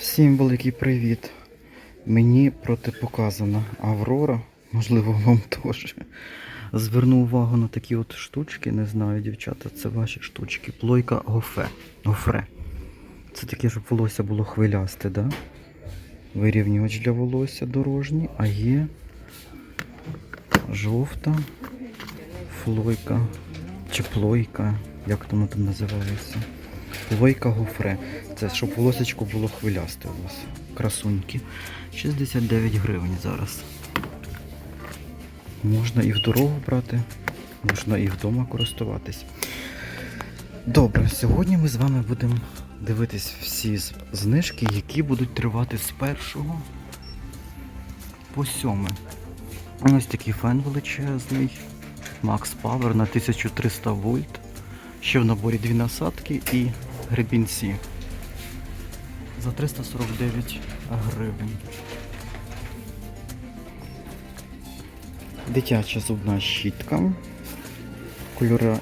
Всім великий привіт. Мені протипоказана Аврора, можливо, вам теж. Зверну увагу на такі от штучки, не знаю, дівчата, це ваші штучки. Плойка гофе. Гофре. Це таке, щоб волосся було хвилясте, да? Вирівнювач для волосся дорожній, а є жовта флойка чи плойка, як воно там називається. Плойка гофре. Це щоб волосечко було хвилясте у вас. Красуньки. 69 гривень зараз. Можна і в дорогу брати, можна і вдома користуватись. Добре, сьогодні ми з вами будемо дивитись всі знижки, які будуть тривати з першого по сьоме. Ось такий фен величезний. Max Power на 1300 вольт. Ще в наборі дві насадки і гребінці. За 349 гривень. Дитяча зубна щітка. Кольори,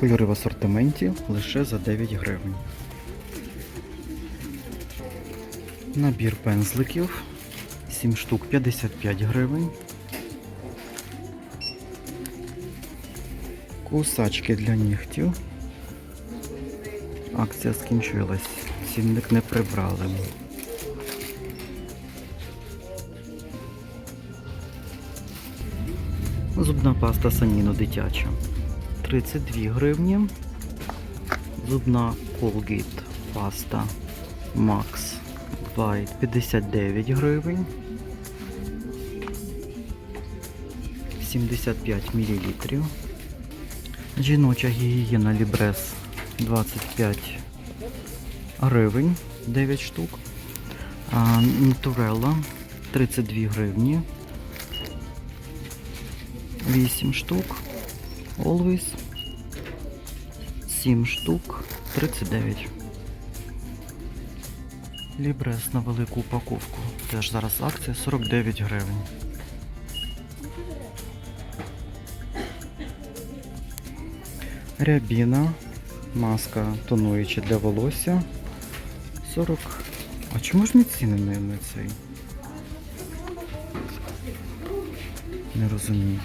кольори в асортименті лише за 9 гривень. Набір пензликів. 7 штук 55 гривень. Кусачки для нігтів. Акція скінчилась. Цінник не прибрали. Зубна паста Саніно дитяча. 32 гривні. Зубна Colgate паста Max White 59 гривень. 75 мл. Жіноча гігієна Лібрес 25 гривень 9 штук. Натурелла 32 гривні. 8 штук. Always 7 штук 39. Лібрес на велику упаковку. Теж зараз акція 49 гривень. Рябіна, маска тонуюча для волосся. 40. А чому ж мій ціни не, не цей? Не розумію.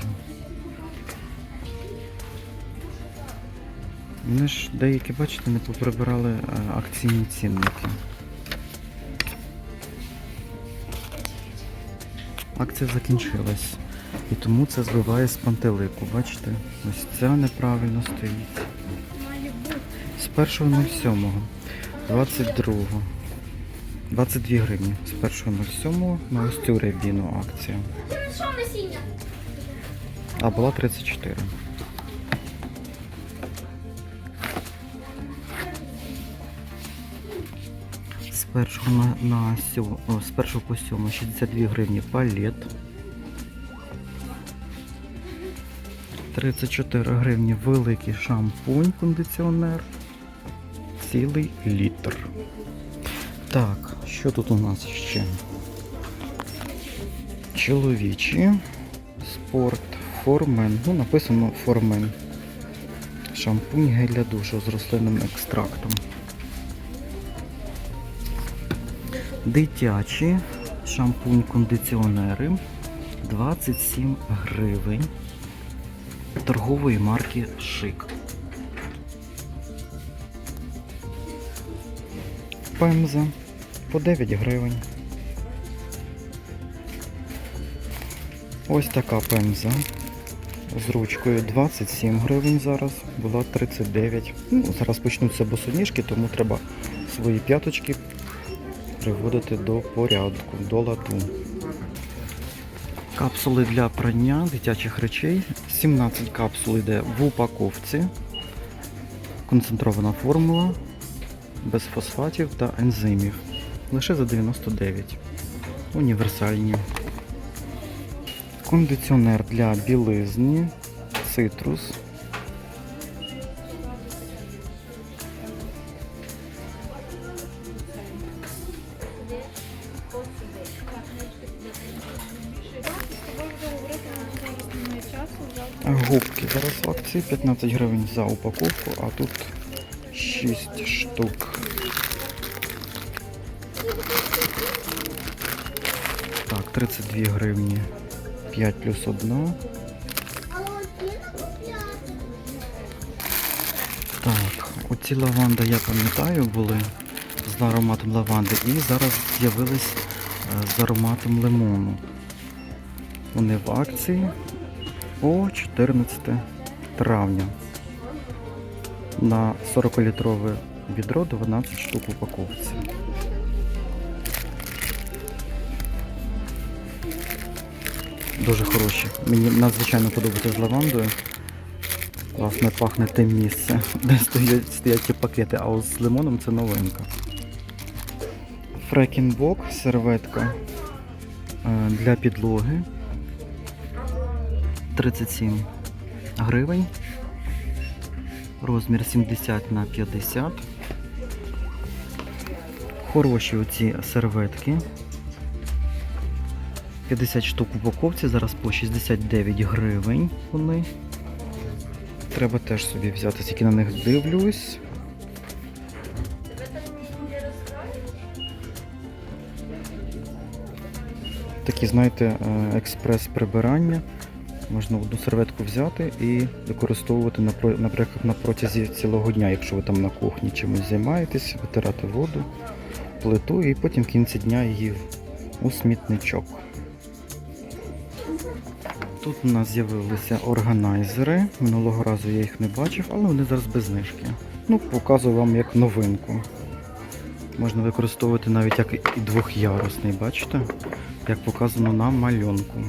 Вони ж деякі, бачите, не поприбирали е, акційні цінники. Акція закінчилась. І тому це збиває з пантелику. Бачите? Ось ця неправильно стоїть. З 1.07. 22. 22 гривні. З 1.07 на ось цю рябіну акція. А була 34. З першого на, на сьо, о, з першого по сьому 62 гривні палет. 34 гривні великий шампунь, кондиціонер. Цілий літр. Так, що тут у нас ще? Чоловічі. Спорт Формен. Ну, написано Формен. Шампунь гель для душу з рослинним екстрактом. Дитячі шампунь кондиціонери 27 гривень торгової марки Шик. Пемза по 9 гривень. Ось така пемза з ручкою 27 гривень зараз, була 39. Ну, зараз почнуться босоніжки, тому треба свої п'яточки приводити до порядку, до ладу. Капсули для прання дитячих речей. 17 капсул йде в упаковці. Концентрована формула, без фосфатів та ензимів. Лише за 99. Універсальні. Кондиціонер для білизні, цитрус. Губки зараз в акції 15 гривень за упаковку, а тут 6 штук. Так, 32 гривні. 5 плюс 1. Так, оці лаванди я пам'ятаю були з ароматом лаванди і зараз з'явились е, з ароматом лимону. Вони в акції по 14 травня. На 40-літрове відро 12 штук в упаковці. Дуже хороші. Мені надзвичайно подобається з лавандою. Власне, пахне те місце, де стоять, стоять ті пакети, а от з лимоном це новинка. Фрекінбок, серветка е, для підлоги. 37 гривень. Розмір 70 на 50. Хороші оці серветки. 50 штук упаковці, зараз по 69 гривень вони. Треба теж собі взяти, тільки на них дивлюсь. Такі, знаєте, е, експрес-прибирання. Можна одну серветку взяти і використовувати, наприклад, на протязі цілого дня, якщо ви там на кухні чимось займаєтесь, витирати воду, плиту і потім в кінці дня її у смітничок. Тут у нас з'явилися органайзери. Минулого разу я їх не бачив, але вони зараз без знижки. Ну, показую вам як новинку. Можна використовувати навіть як і двохярусний, бачите? Як показано на малюнку.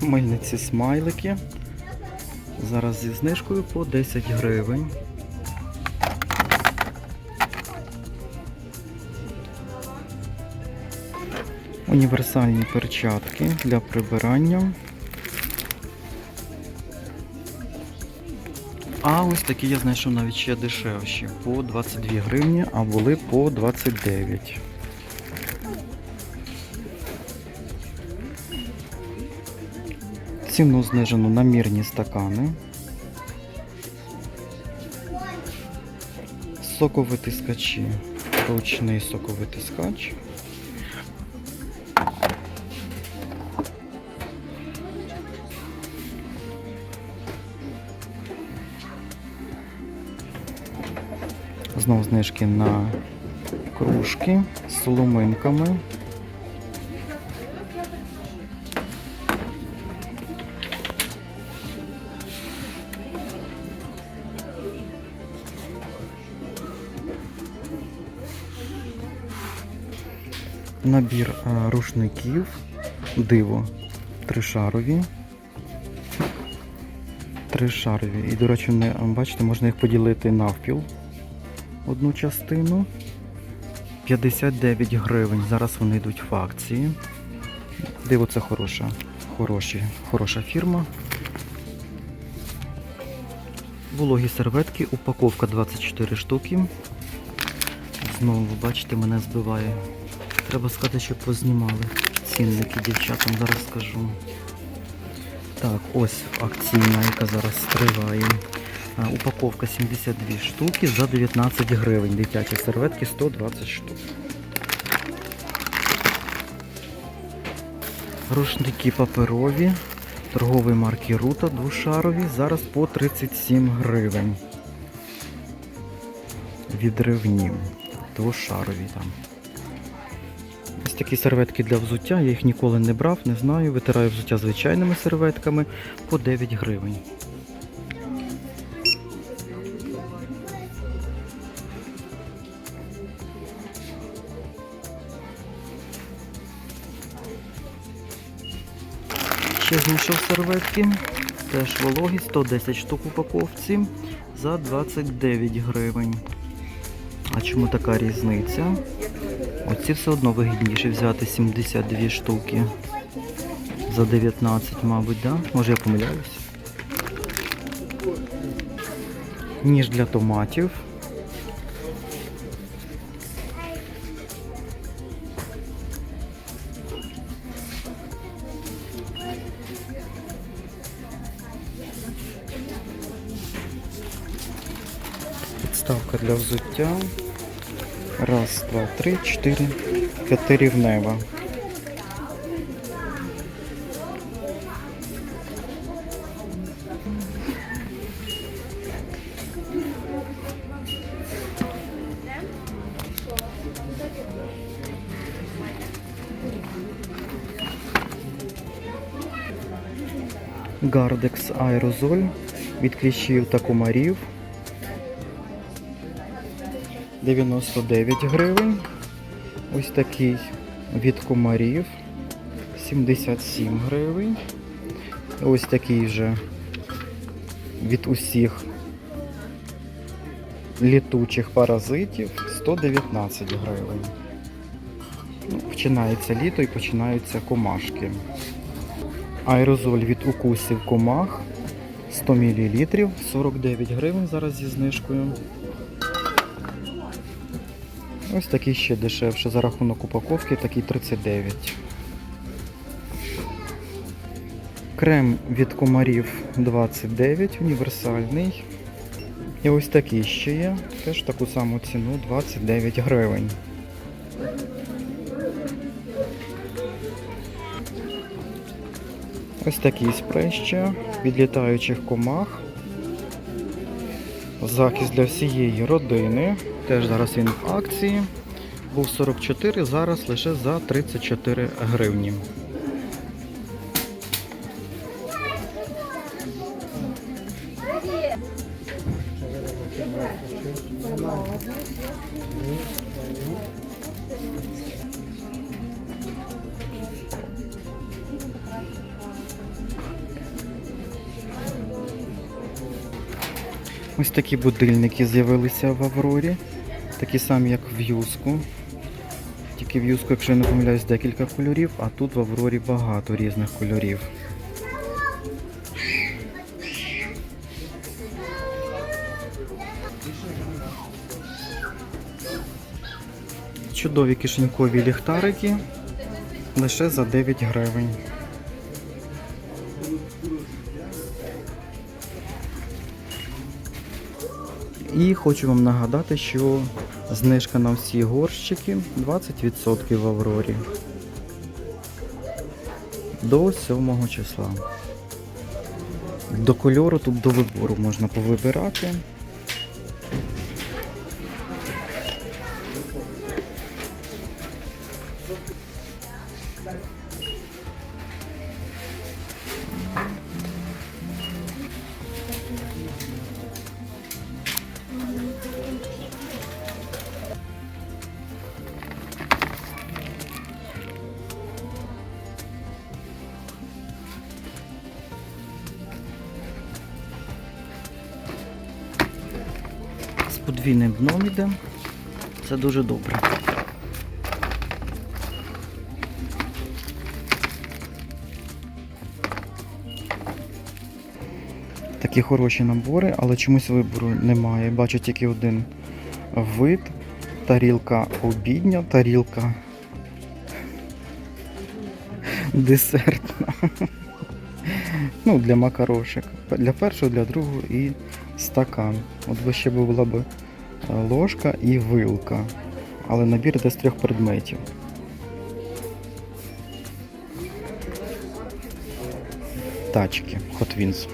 Мильниці смайлики. Зараз зі знижкою по 10 гривень. Універсальні перчатки для прибирання. А ось такі я знайшов навіть ще дешевші. По 22 гривні, а були по 29. Ціну знижено на мірні стакани. Соковитискачі. Ручний соковитискач. Знову знижки на кружки з соломинками. Набір рушників, диво, тришарові. Тришарові. І, до речі, не, бачите, можна їх поділити навпіл. Одну частину. 59 гривень. Зараз вони йдуть в акції. Диво це хороша, хороші, хороша фірма. Вологі серветки, упаковка 24 штуки. Знову, бачите, мене збиває. Треба сказати, що познімали цінники дівчатам, зараз скажу. Так, ось акційна, яка зараз триває. Упаковка 72 штуки за 19 гривень. Дитячі серветки 120 штук. Рушники паперові, торгової марки Рута двошарові, зараз по 37 гривень. Відривні, двошарові там. Такі серветки для взуття, я їх ніколи не брав, не знаю. Витираю взуття звичайними серветками по 9 гривень. Ще знайшов серветки. Теж вологі, 110 штук упаковці за 29 гривень. А чому така різниця? Оці все одно вигідніше взяти 72 штуки. За 19, мабуть, да? Може я помиляюсь. Ніж для томатів. Підставка для взуття. Раз, два, три, чотири. П'ятирівнева. Гардекс аерозоль від кліщів та комарів 99 гривень. Ось такий від комарів 77 гривень. Ось такий же від усіх літучих паразитів 119 гривень. Ну, починається літо і починаються комашки. Аерозоль від укусів комах 100 мл, 49 гривень зараз зі знижкою. Ось такий ще дешевше за рахунок упаковки, такий 39. Крем від комарів 29, універсальний. І ось такий ще є, теж таку саму ціну 29 гривень. Ось такий спрей ще від літаючих комах. Захист для всієї родини. Теж зараз він в акції. Був 44, зараз лише за 34 гривні. Ось такі будильники з'явилися в Аврорі. Такі самі, як в Юску. Тільки в Юску, якщо я не помиляюсь, декілька кольорів, а тут в Аврорі багато різних кольорів. Чудові кишенькові ліхтарики лише за 9 гривень. І хочу вам нагадати, що знижка на всі горщики 20% в Аврорі. До 7 числа. До кольору тут до вибору можна повибирати. З подвійним дном йде. Це дуже добре. Такі хороші набори, але чомусь вибору немає. Бачу тільки один вид. Тарілка обідня, тарілка десертна. Ну, для макарошек. Для першого, для другого і стакан. От би ще була б ложка і вилка. Але набір з трьох предметів. Тачки, Hot Wheels.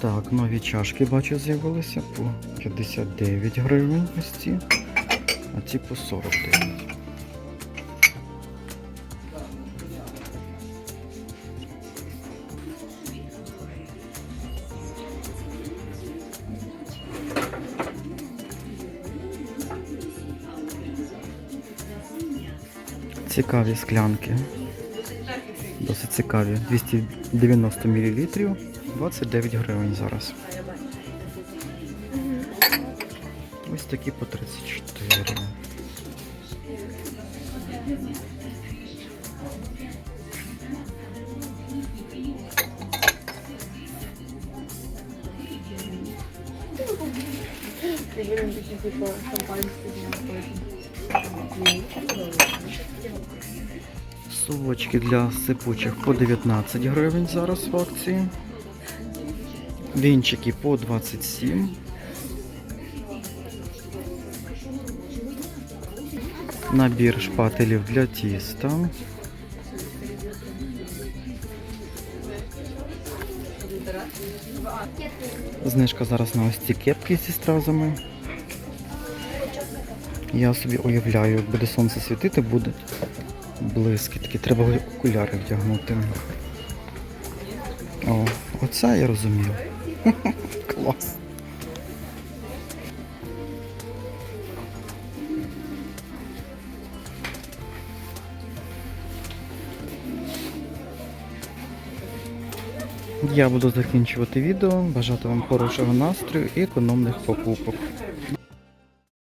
Так, нові чашки бачу з'явилися по 59 гривень ось ці, а ці по 49. Цікаві склянки. Досить цікаві. 290 мл, 29 гривень зараз. Ось такі по 34. Будем Совочки для сипучих по 19 гривень зараз в акції. Вінчики по 27. Набір шпателів для тіста. Знижка зараз на ось ці кепки зі стразами. Я собі уявляю, як буде сонце світити, будуть блискітки. Треба окуляри вдягнути. О, оце я розумію. Клас. Я буду закінчувати відео. Бажати вам хорошого настрою і економних покупок.